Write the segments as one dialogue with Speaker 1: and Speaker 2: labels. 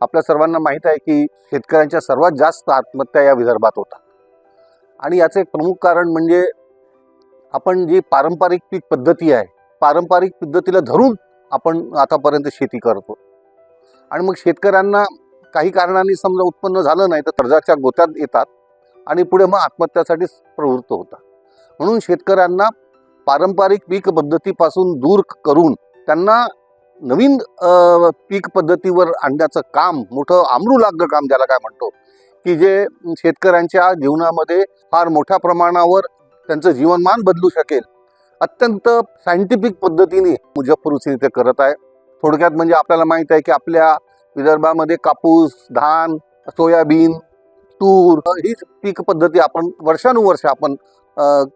Speaker 1: आपल्या सर्वांना माहीत आहे की शेतकऱ्यांच्या सर्वात जास्त आत्महत्या या विदर्भात होतात आणि याचं एक प्रमुख कारण म्हणजे आपण जी पारंपरिक पीक पद्धती आहे पारंपरिक पद्धतीला धरून आपण आतापर्यंत शेती करतो. आणि मग शेतकऱ्यांना काही कारणाने समजा उत्पन्न झालं नाही तर कर्जाच्या गोत्यात येतात आणि पुढे मग आत्महत्यासाठी प्रवृत्त होतात. म्हणून शेतकऱ्यांना पारंपरिक पीक पद्धतीपासून दूर करून त्यांना नवीन पीक पद्धतीवर आणण्याचं काम मोठं आमरूलाग्र काम ज्याला काय म्हणतो की जे शेतकऱ्यांच्या जीवनामध्ये फार मोठ्या प्रमाणावर त्यांचं जीवनमान बदलू शकेल. अत्यंत सायंटिफिक पद्धतीने मुजफ्फर ते करत आहे. थोडक्यात म्हणजे आपल्याला माहीत आहे की आपल्या विदर्भामध्ये कापूस धान सोयाबीन तूर हीच पीक पद्धती आपण वर्षानुवर्ष आपण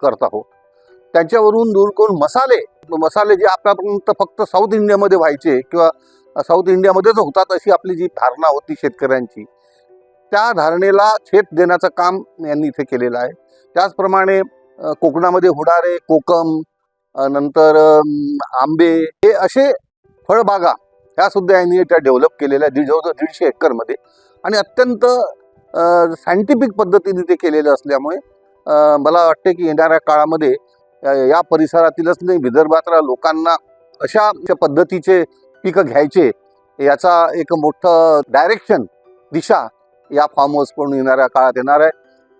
Speaker 1: करत आहोत. त्याच्यावरून दूर करून मसाले मसाले जे आपल्यापर्यंत फक्त साऊथ इंडियामध्ये व्हायचे किंवा साऊथ इंडियामध्येच होतात अशी आपली जी धारणा होती शेतकऱ्यांची त्या धारणेला छेद देण्याचं काम यांनी इथे केलेलं आहे. त्याचप्रमाणे कोकणामध्ये होणारे कोकम नंतर आंबे हे असे फळबागा ह्या सुद्धा यांनी त्या डेव्हलप केलेल्या दीड जवळजवळ दीडशे एकरमध्ये आणि अत्यंत सायंटिफिक पद्धतीने ते केलेलं असल्यामुळे मला वाटते की येणाऱ्या काळामध्ये या परिसरातीलच नाही विदर्भातल्या लोकांना अशा पद्धतीचे पिकं घ्यायचे याचा एक मोठं डायरेक्शन दिशा या फार्म हाऊसकडून येणाऱ्या काळात येणार आहे.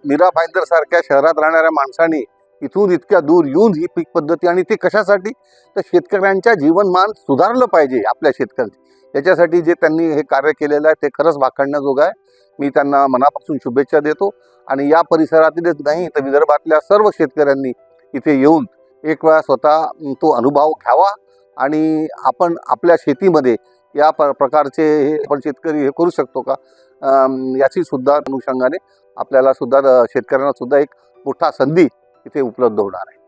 Speaker 1: मीरा भाईंदर सारख्या शहरात राहणाऱ्या माणसांनी इथून इतक्या दूर येऊन ही पीक पद्धती आणि ते कशासाठी? तर शेतकऱ्यांच्या जीवनमान सुधारलं पाहिजे आपल्या शेतकऱ्यांचे याच्यासाठी जे त्यांनी हे कार्य केलेलं आहे ते खरंच वाखाणण्याजोगं आहे. मी त्यांना मनापासून शुभेच्छा देतो. आणि या परिसरातीलच नाही तर विदर्भातल्या सर्व शेतकऱ्यांनी इथे येऊन एक वेळा स्वतः तो अनुभव घ्यावा आणि आपण आपल्या शेतीमध्ये या प प्रकारचे हे आपण शेतकरी हे करू शकतो का? याची सुद्धा अनुषंगाने आपल्याला सुद्धा शेतकऱ्यांना सुद्धा एक मोठा संधी इथे उपलब्ध होणार आहे.